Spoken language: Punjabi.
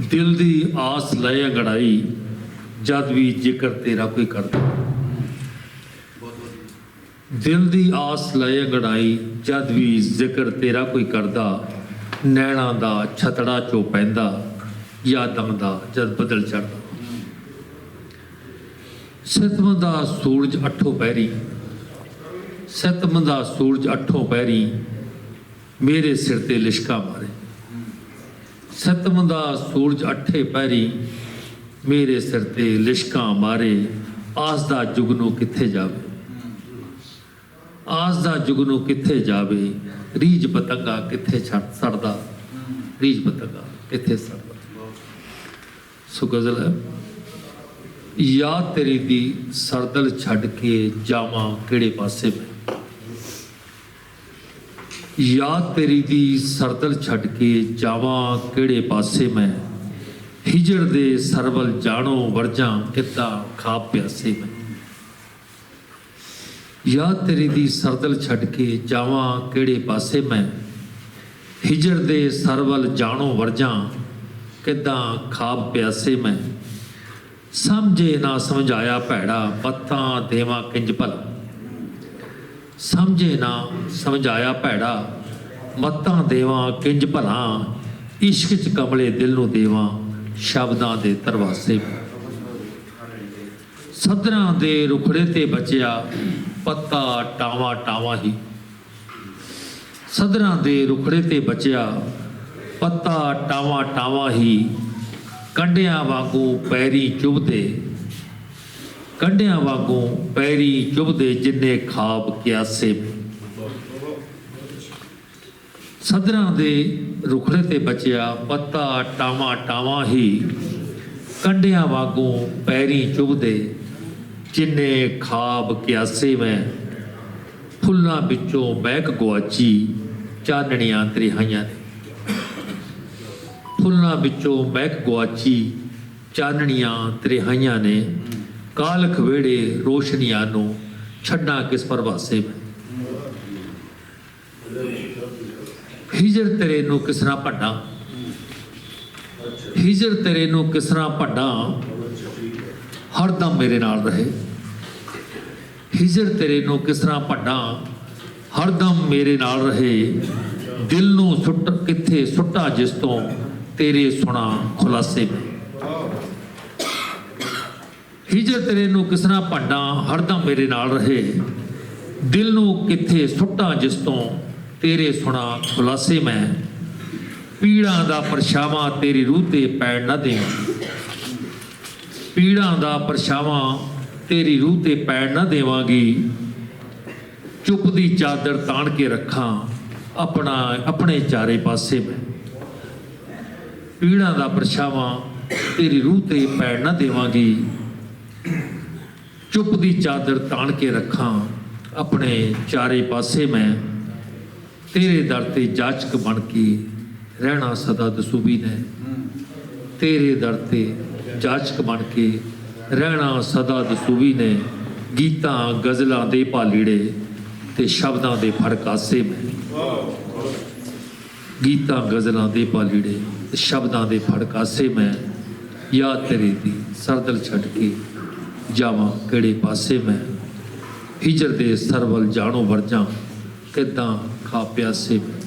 ਦਿਲ ਦੀ ਆਸ ਲੈ ਅੰਗੜਾਈ, ਜਦ ਵੀ ਜ਼ਿਕਰ ਤੇਰਾ ਕੋਈ ਕਰਦਾ। ਦਿਲ ਦੀ ਆਸ ਲੈ ਅੰਗੜਾਈ, ਜਦ ਵੀ ਜ਼ਿਕਰ ਤੇਰਾ ਕੋਈ ਕਰਦਾ। ਨੈਣਾ ਦਾ ਛਤੜਾ ਚੋ ਪੈਂਦਾ ਯਾਦਾਂ ਦਾ ਜਦ ਬਦਲ ਚੜਦਾ ਸਤਮ ਦਾ ਸੂਰਜ ਅੱਠੋਂ ਪੈਰੀ ਸਤਮ ਦਾ ਸੂਰਜ ਅੱਠੋਂ ਪੈਰੀ, ਮੇਰੇ ਸਿਰ ਤੇ ਲਿਸ਼ਕਾ ਮਾਰੇ। ਸਤਮ ਦਾ ਸੂਰਜ ਅੱਠੇ ਪਹਿਰੀ ਮੇਰੇ ਸਿਰ ਤੇ ਲਿਸ਼ਕਾਂ ਮਾਰੇ, ਆਸ ਦਾ ਜੁਗਨੂ ਕਿੱਥੇ ਜਾਵੇ? ਆਸ ਦਾ ਜੁਗਨੂ ਕਿੱਥੇ ਜਾਵੇ? ਰੀਜ ਪਤੰਗਾ ਕਿੱਥੇ ਛੱਡ ਸੜਦਾ? ਰੀਜ ਪਤੰਗਾ ਕਿੱਥੇ ਸੜਦਾ? ਸੋ ਗਜ਼ਲ ਹੈ, ਯਾਦ ਤੇਰੀ ਦੀ ਸਰਦਲ ਛੱਡ ਕੇ ਜਾਵਾਂ ਕਿਹੜੇ ਪਾਸੇ ਮੈਂ? ਯਾਦ ਤੇਰੀ ਦੀ ਸਰਦਲ ਛੱਡ ਕੇ ਜਾਵਾਂ ਕਿਹੜੇ ਪਾਸੇ ਮੈਂ? ਹਿਜੜ ਦੇ ਸਰਵਲ ਜਾਣੋ ਵਰਜਾਂ ਕਿੱਦਾਂ ਖਾਬ ਪਿਆਸੇ ਮੈਂ? ਯਾਦ ਤੇਰੀ ਦੀ ਸਰਦਲ ਛੱਡ ਕੇ ਜਾਵਾਂ ਕਿਹੜੇ ਪਾਸੇ ਮੈਂ? ਹਿਜਰ ਦੇ ਸਰਵਲ ਜਾਣੋ ਵਰਜਾਂ ਕਿੱਦਾਂ ਖਾਬ ਪਿਆਸੇ ਮੈਂ? ਸਮਝੇ ਨਾ ਸਮਝਾਇਆ ਭੈੜਾ ਪੱਤਾਂ ਦੇਵਾਂ ਕਿੰਜ ਭਲਾ? ਸਮਝੇ ਨਾ ਸਮਝਾਇਆ ਭੈੜਾ ਮੱਤਾਂ ਦੇਵਾਂ, ਕਿੰਜ ਭਲਾ, ਇਸ਼ਕ ਚ ਕਮਲੇ ਦਿਲ ਨੂੰ ਦੇਵਾਂ, ਸ਼ਬਦਾਂ ਦੇ ਦਰਵਾਜ਼ੇ। ਸਦਰਾਂ ਦੇ ਰੁਖੜੇ ਤੇ ਬਚਿਆ, ਪੱਤਾ ਟਾਵਾ ਟਾਵਾ ਹੀ। ਸਦਰਾਂ ਦੇ ਰੁਖੜੇ ਤੇ ਬਚਿਆ, ਪੱਤਾ ਟਾਵਾ ਟਾਵਾ ਹੀ। ਕੰਡਿਆਂ ਵਾਂਗੂ ਪੈਰੀ ਚੁਭਦੇ, ਕੰਡਿਆਂ ਵਾਂਗੂ ਪੈਰੀ ਚੁਭਦੇ ਜਿੰਨੇ ਖਾਬ ਕਿਆਸੇ। ਸਦਰਾਂ ਦੇ ਰੁਖੜੇ ਤੇ ਬਚਿਆ ਪੱਤਾ ਟਾਵਾ ਟਾਵਾ ਹੀ ਕੰਡਿਆਂ ਵਾਗੂ ਪੈਰੀ ਚੁਭਦੇ ਜਿੰਨੇ ਖਾਬ ਕਿਆਸੇ ਮੈਂ, ਫੁੱਲਾਂ ਵਿੱਚੋਂ ਮਹਿਕ ਗਵਾਚੀ ਚਾਨਣੀਆਂ ਤ੍ਰਿਹਾਈਆਂ ਨੇ। ਫੁੱਲਾਂ ਵਿੱਚੋਂ ਮਹਿਕ ਗਵਾਚੀ ਚਾਨਣੀਆਂ ਤ੍ਰਿਹਾਈਆਂ ਨੇ, ਕਾਲਖ ਵੇੜੇ ਰੋਸ਼ਨੀਆਂ ਨੂੰ ਛੱਡਾਂ ਕਿਸ ਪਰਵਾਸੇ ਮੈਂ। ਹਿਜਰ ਤੇਰੇ ਨੂੰ ਕਿਸਰਾ ਭੱਡਾ? ਹਿਜਰ ਤੇਰੇ ਨੂੰ ਕਿਸਰਾ ਭੱਡਾ? ਹਰਦਮ ਮੇਰੇ ਨਾਲ ਰਹੇ। ਹਿਜਰ ਤੇਰੇ ਨੂੰ ਕਿਸਰਾ ਭੱਡਾ? ਹਰਦਮ ਮੇਰੇ ਨਾਲ ਰਹੇ। ਦਿਲ ਨੂੰ ਸੁੱਟ, ਕਿੱਥੇ ਸੁੱਟਾ ਜਿਸ ਤੋਂ ਤੇਰੇ ਸੁਣਾ ਖੁਲਾਸੇ ਹਿਜਰ ਤੇਰੇ ਨੂੰ ਕਿਸਨਾ ਭੰਡਾ? ਹਰਦਮ ਮੇਰੇ ਨਾਲ ਰਹੇ। ਦਿਲ ਨੂੰ ਕਿੱਥੇ ਸੁੱਟਾ ਜਿਸ ਤੋਂ ਤੇਰੇ ਸੁਣਾ ਖੁਲਾਸੇ ਮੈਂ। ਪੀੜਾਂ ਦਾ ਪਰਛਾਵਾਂ ਤੇਰੀ ਰੂਹ ਤੇ ਪੈਣ ਨਾ ਦੇ ਪੀੜਾਂ ਦਾ ਪਰਛਾਵਾਂ ਤੇਰੀ ਰੂਹ ਤੇ ਪੈਣ ਨਾ ਦੇਵਾਂਗੀ। ਚੁੱਪ ਦੀ ਚਾਦਰ ਤਾਣ ਕੇ ਰੱਖਾਂ ਆਪਣਾ, ਆਪਣੇ ਚਾਰੇ ਪਾਸੇ ਮੈਂ। ਪੀੜਾਂ ਦਾ ਪਰਛਾਵਾਂ ਤੇਰੀ ਰੂਹ ਤੇ ਪੈਣ ਨਾ ਦੇਵਾਂਗੀ। ਚੁੱਪ ਦੀ ਚਾਦਰ ਤਾਣ ਕੇ ਰੱਖਾਂ ਆਪਣੇ ਚਾਰੇ ਪਾਸੇ ਮੈਂ। ਤੇਰੇ ਦਰ ਤੇ ਜਾਚਕ ਬਣ ਕੇ ਰਹਿਣਾ ਸਦਾ ਦਸੂਬੀ ਨੇ। ਤੇਰੇ ਦਰ ਤੇ ਜਾਚਕ ਬਣ ਕੇ ਰਹਿਣਾ ਸਦਾ ਦਸੂਬੀ ਨੇ। ਗੀਤਾਂ ਗਜ਼ਲਾਂ ਦੇ ਪਾਲੀੜੇ ਤੇ ਸ਼ਬਦਾਂ ਦੇ ਫੜਕਾਸੇ ਮੈਂ। ਗੀਤਾਂ ਗਜ਼ਲਾਂ ਦੇ ਪਾਲੀੜੇ ਤੇ ਸ਼ਬਦਾਂ ਦੇ ਫੜਕਾਸੇ ਮੈਂ। ਯਾਦ ਤੇਰੀ ਦੀ ਸਰਦਲ ਛੱਡ ਕੇ ਜਾਵਾਂ ਕਿਹੜੇ ਪਾਸੇ ਮੈਂ। ਹਿਜਰ ਦੇ ਸਰਵਲ ਜਾਣੋ ਵਰਜਾਂ ਕਿਦਾਂ ਖਾ ਪਿਆਸੇ ਮੈਂ